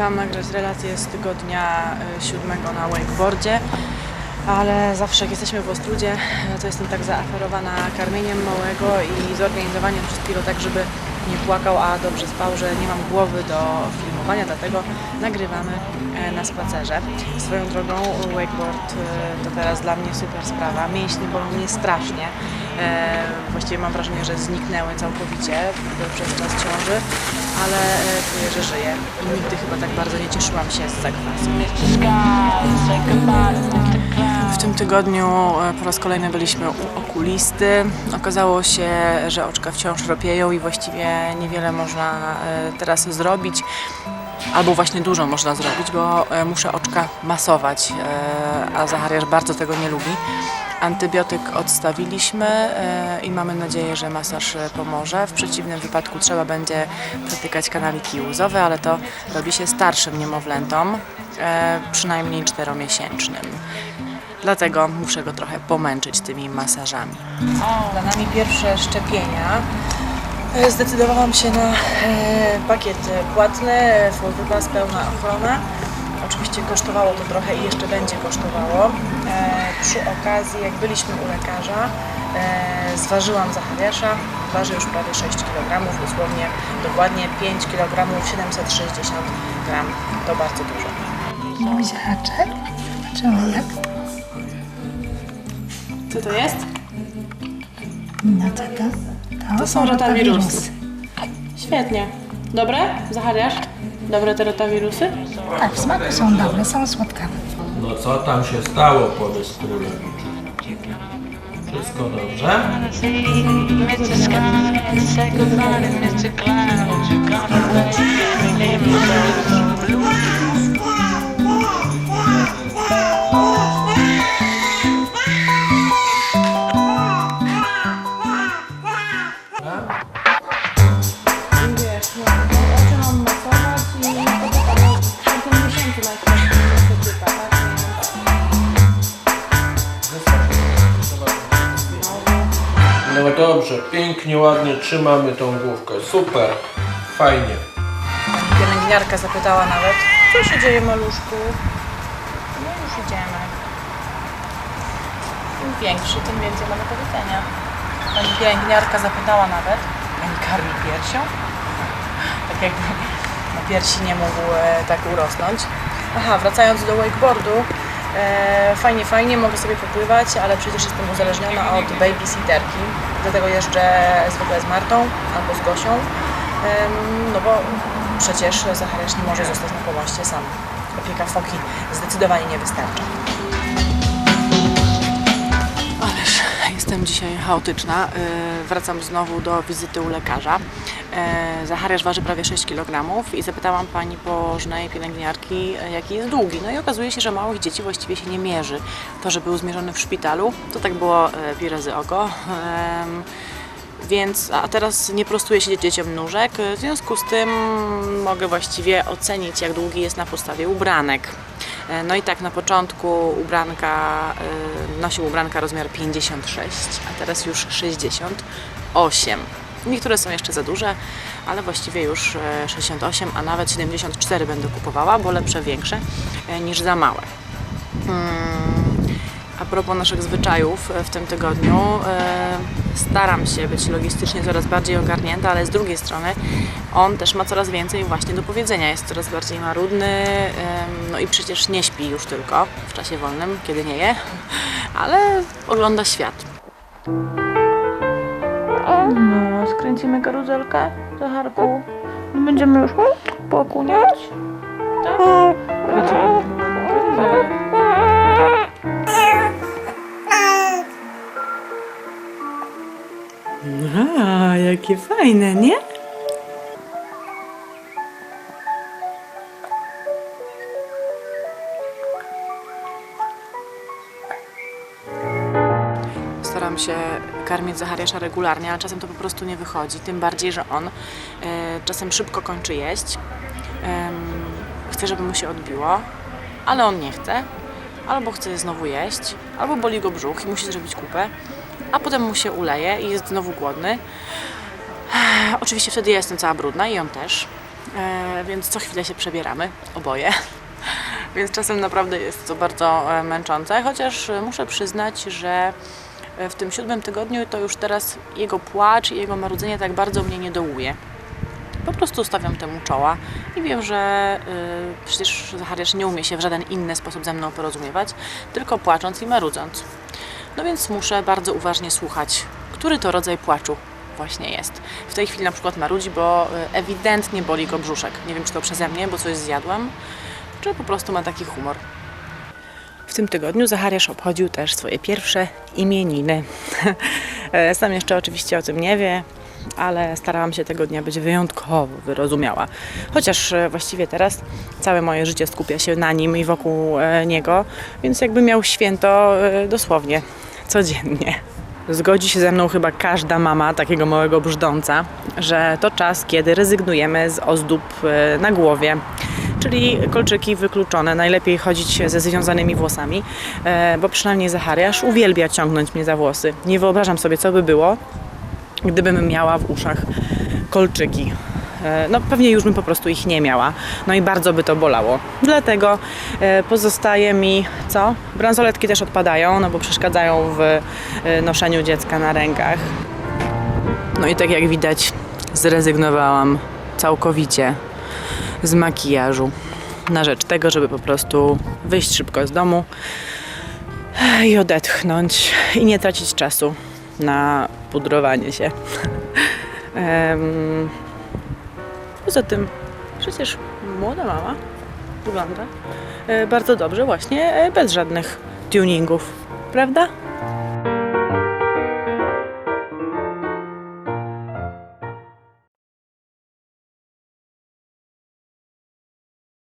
chciałam nagrać relację z tygodnia y, siódmego na wakeboardzie, ale zawsze jak jesteśmy w Ostrudzie, to jestem tak zaaferowana karmieniem małego i zorganizowaniem wszystkiego tak, żeby nie płakał, a dobrze spał, że nie mam głowy do filmowania, dlatego nagrywamy e, na spacerze. Swoją drogą wakeboard e, to teraz dla mnie super sprawa. Mięśnie bolą mnie strasznie. E, Właściwie mam wrażenie, że zniknęły całkowicie przez czas ciąży, ale czuję, że żyję i nigdy chyba tak bardzo nie cieszyłam się z zakwasu. Tym tygodniu e, po raz kolejny byliśmy u okulisty. Okazało się, że oczka wciąż ropieją i właściwie niewiele można e, teraz zrobić. Albo właśnie dużo można zrobić, bo e, muszę oczka masować, a Zachariasz bardzo tego nie lubi. Antybiotyk odstawiliśmy i mamy nadzieję, że masaż pomoże. W przeciwnym wypadku trzeba będzie przetykać kanaliki łzowe, ale to robi się starszym niemowlętom, przynajmniej czteromiesięcznym. Dlatego muszę go trochę pomęczyć tymi masażami. Za nami pierwsze szczepienia. E, Zdecydowałam się na e, pakiet płatny, full wypas, pełna ochrona. Oczywiście kosztowało to trochę i jeszcze będzie kosztowało. E, przy okazji, jak byliśmy u lekarza, e, zważyłam Zachariasza. Waży już prawie 6 kg, dosłownie dokładnie 5 kg 760 gram. To bardzo dużo. Buziaczek. Zobaczymy jak. Co to jest? No co to? To są rotawirusy. Świetnie. Dobre? Zachariasz? Dobre te rotawirusy? Tak, w smaku są dobre, są słodkawe. No co tam się stało, powiedz królewiczu? Wszystko dobrze? Pięknie, ładnie trzymamy tą główkę. Super, fajnie. Pielęgniarka zapytała nawet, co się dzieje maluszku? No już idziemy. Im większy, tym więcej ma do powiedzenia. Pani pielęgniarka zapytała nawet, pani karmi piersią? Tak jakby na piersi nie mógł e, tak urosnąć. Aha, wracając do wakeboardu, fajnie, fajnie, mogę sobie popływać, ale przecież jestem uzależniona od babysitterki, dlatego jeżdżę zwykle z Martą albo z Gosią, no bo przecież Zachariasz nie może zostać na pomoście sam. Opieka foki zdecydowanie nie wystarcza. Ależ jestem dzisiaj chaotyczna. Yy, Wracam znowu do wizyty u lekarza. Yy, Zachariasz waży prawie 6 kg i zapytałam pani położnej pielęgniarki, jaki jest długi. No i okazuje się, że małych dzieci właściwie się nie mierzy. To, że był zmierzony w szpitalu, to tak było yy, pi razy oko. Więc, a teraz nie prostuję się dzieciom nóżek, w związku z tym mogę właściwie ocenić, jak długi jest na podstawie ubranek. E, No i tak na początku ubranka, nosił ubranka rozmiar 56, a teraz już 68. Niektóre są jeszcze za duże, ale właściwie już e, 68, a nawet 74 będę kupowała, bo lepsze, większe e, niż za małe. A propos naszych zwyczajów e, w tym tygodniu, e, staram się być logistycznie coraz bardziej ogarnięta, ale z drugiej strony on też ma coraz więcej właśnie do powiedzenia. Jest coraz bardziej marudny, no i przecież nie śpi już tylko w czasie wolnym, kiedy nie je, ale ogląda świat. Skręcimy karuzelkę, Zacharku. Nie będziemy już pokuniać? Tak? Będziemy jakie fajne, nie? Się karmić Zachariasza regularnie, ale czasem to po prostu nie wychodzi. Tym bardziej, że on e, czasem szybko kończy jeść. Chce, żeby mu się odbiło, ale on nie chce. Albo chce znowu jeść, albo boli go brzuch i musi zrobić kupę, a potem mu się uleje i jest znowu głodny. Oczywiście wtedy ja jestem cała brudna i on też. e, więc co chwilę się przebieramy, oboje. Więc czasem naprawdę jest to bardzo e, męczące, chociaż muszę przyznać, że w tym siódmym tygodniu to już teraz jego płacz i jego marudzenie tak bardzo mnie nie dołuje. Po prostu stawiam temu czoła i wiem, że y, przecież Zachariasz nie umie się w żaden inny sposób ze mną porozumiewać, tylko płacząc i marudząc. No więc muszę bardzo uważnie słuchać, który to rodzaj płaczu właśnie jest. W tej chwili na przykład marudzi, bo y, ewidentnie boli go brzuszek. Nie wiem, czy to przeze mnie, bo coś zjadłam, czy po prostu ma taki humor. W tym tygodniu Zachariasz obchodził też swoje pierwsze imieniny. E, Sam jeszcze oczywiście o tym nie wie, ale starałam się tego dnia być wyjątkowo wyrozumiała. Chociaż e, właściwie teraz całe moje życie skupia się na nim i wokół e, niego, więc jakby miał święto dosłownie codziennie. Zgodzi się ze mną chyba każda mama takiego małego brzdąca, że to czas, kiedy rezygnujemy z ozdób na głowie, czyli kolczyki wykluczone. Najlepiej chodzić ze związanymi włosami, e, bo przynajmniej Zachariasz uwielbia ciągnąć mnie za włosy. Nie wyobrażam sobie, co by było, gdybym miała w uszach kolczyki. E, No pewnie już bym po prostu ich nie miała. No i bardzo by to bolało. Dlatego e, pozostaje mi co? Bransoletki też odpadają, no bo przeszkadzają w noszeniu dziecka na rękach. No i tak jak widać, zrezygnowałam całkowicie z makijażu na rzecz tego, żeby po prostu wyjść szybko z domu i odetchnąć i nie tracić czasu na pudrowanie się. Poza tym, przecież młoda mama wygląda e, bardzo dobrze właśnie, e, bez żadnych tuningów, prawda?